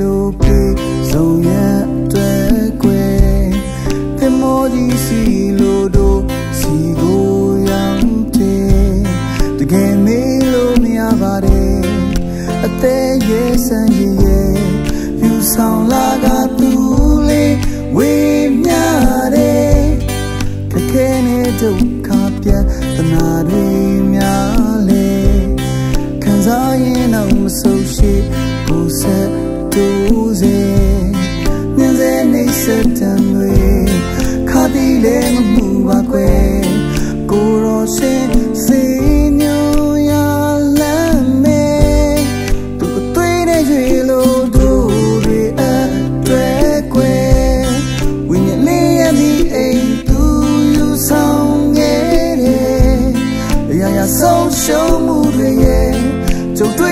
လိုပြေဆုံးရတဲ့ကွယ်သမောကြီးစီလိုတို့စီကိုရောင်တဲ့တကယ်မေးလို့မရပါတယ်အသေးရဲ့ဆန်းကြီးရဲ့ယူဆောင်လာကသူလေးဝေးများတယ်ခက်ခဲနဲ့ဒုက္ခပြတ်တနာတွေများလေခံစားရင်တော့မဆုရှိ ကိုဆက်တူစေညနေနေစတဲ့တွေခါတီးလေမမှုပါကွယ်ကိုရောရှင်စေညိုရလမ်းမေသူအသွေးနဲ့ရွေလို့တို့တွေအတွဲကွယ်ဝိညာဉ်လေးရဲ့ဒီအိမ်သူယူဆောင်ခဲ့တယ်အရာရာဆုံးရှုံးမှုတွေရဲ့ကြုံတွေ့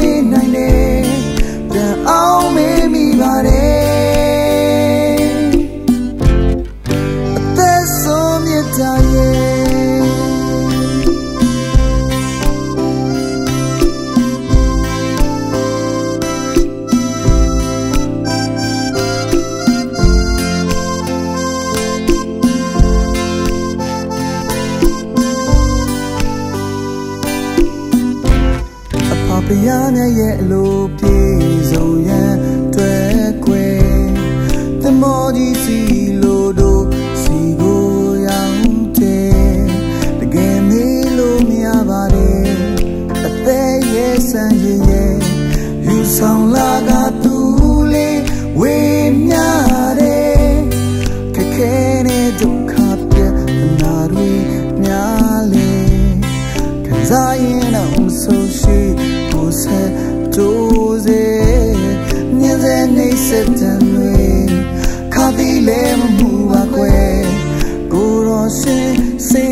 အဖပရနဲ့ရဲ့အလိုပြေဆုံးရန်တွေ့ခွေသမောကြီးစီလိုတို့စီကိုရောင်တဲ့တကယ်မေးလို့မရပါနဲ့အသက်ရဲ့ဆန်းရင်ရဲ့ယူဆောင်လာကသူလေးဝေးများတယ်ခက်ခဲနဲ့ဒုက္ခပြတ်နာတွေများလေခံစားရင်တော့မဆိုရှိ ကိုဆက်တူစေညစေနေစတဲ့တွေခါဒီလေမမှုပါကွယ်ကိုရောရှင်စေ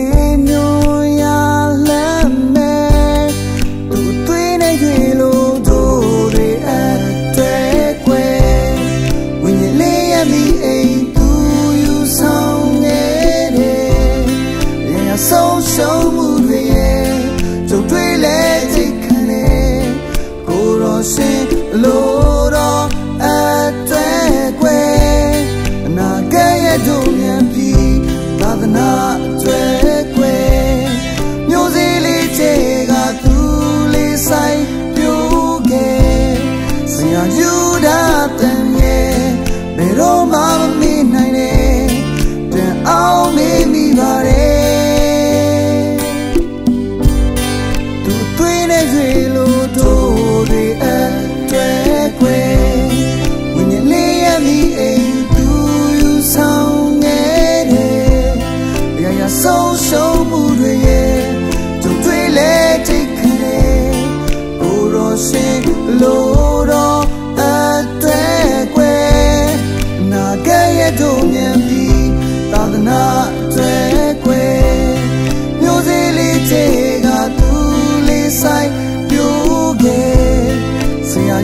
မျိုးရလမ်းမဲ့သူသွေးနေကြလို့တို့တွေအတွက်ကွယ်ဝိညာဉ်လေးရဲ့မိအိမ်သူယူဆောင်နေတယ်ရဆုံးရှုံးမှု မေ့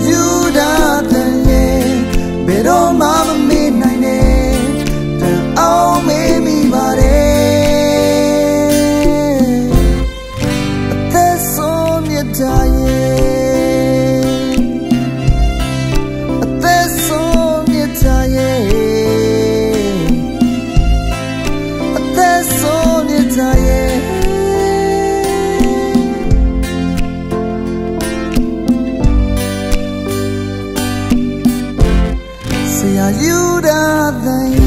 ဆ ဆရာယူတာတန်